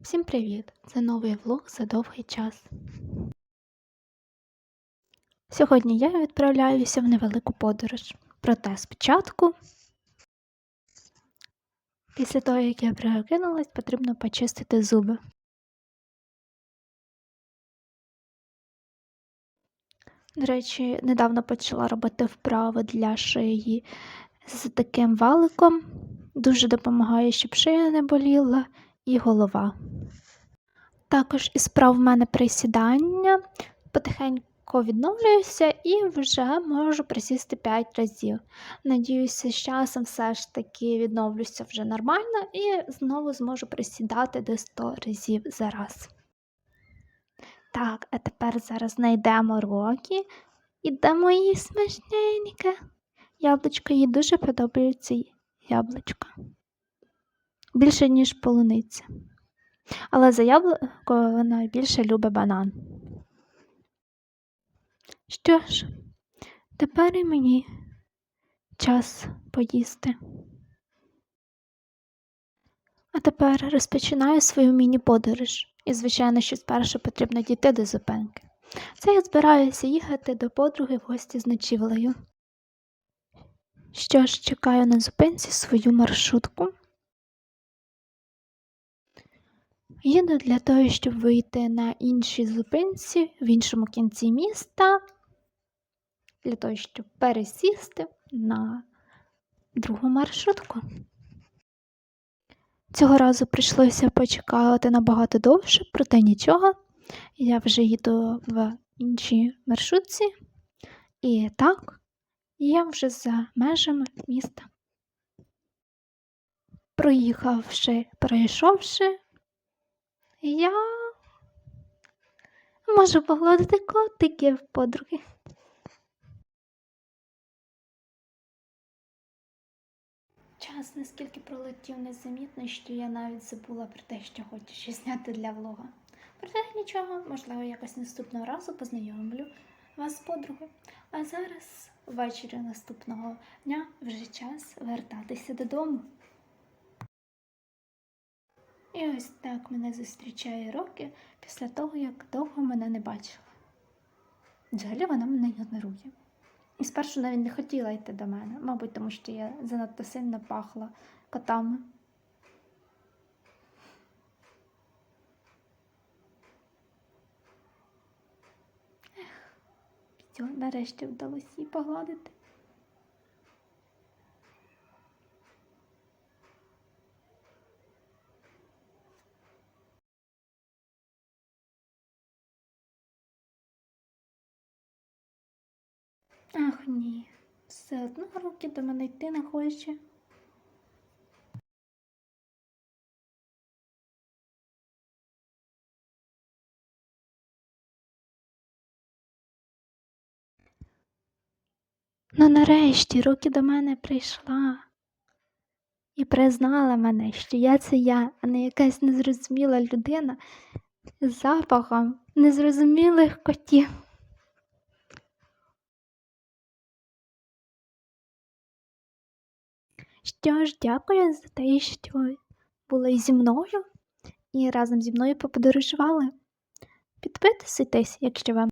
Всім привіт! Це новий влог за довгий час. Сьогодні я відправляюся в невелику подорож. Проте спочатку, після того, як я прокинулась, потрібно почистити зуби. До речі, недавно почала робити вправи для шиї з таким валиком. Дуже допомагає, щоб шия не боліла і голова. Також із прав в мене присідання. Потихеньку відновлююся і вже можу присісти 5 разів. Надіюся, з часом все ж таки відновлюся вже нормально і знову зможу присідати до 100 разів за раз. Так, а тепер зараз знайдемо роки і дамо їй смачненьке. Яблучко їй дуже подобається яблучко. Більше, ніж полуниця. Але за яблуко вона більше любить банан. Що ж, тепер і мені час поїсти. А тепер розпочинаю свою міні-подорож. І, звичайно, що спершу потрібно дійти до зупинки. Це я збираюся їхати до подруги в гості з ночівлею. Що ж, чекаю на зупинці свою маршрутку. Їду для того, щоб вийти на іншій зупинці в іншому кінці міста, для того, щоб пересісти на другу маршрутку. Цього разу прийшлося почекати набагато довше, проте нічого. Я вже їду в іншій маршрутці. І так, я вже за межами міста. Проїхавши, пройшовши, я можу погладити котиків подруги. Час наскільки пролетів незамітно, що я навіть забула про те, що хочу щось зняти для влога. Проте нічого, можливо, якось наступного разу познайомлю вас з подругою. А зараз, ввечері наступного дня, вже час вертатися додому. І ось так мене зустрічає роки після того, як довго мене не бачила. Взагалі вона мене ігнорує. І спершу навіть не хотіла йти до мене, мабуть, тому що я занадто сильно пахла котами. Ех, все, нарешті вдалося її погладити. Ах ні, все одно руки до мене йти не хоче. Ну нарешті руки до мене прийшла і признала мене, що я це я, а не якась незрозуміла людина з запахом незрозумілих котів. Що ж, дякую за те, що були зі мною і разом зі мною поподорожували. Підписуйтесь, якщо вам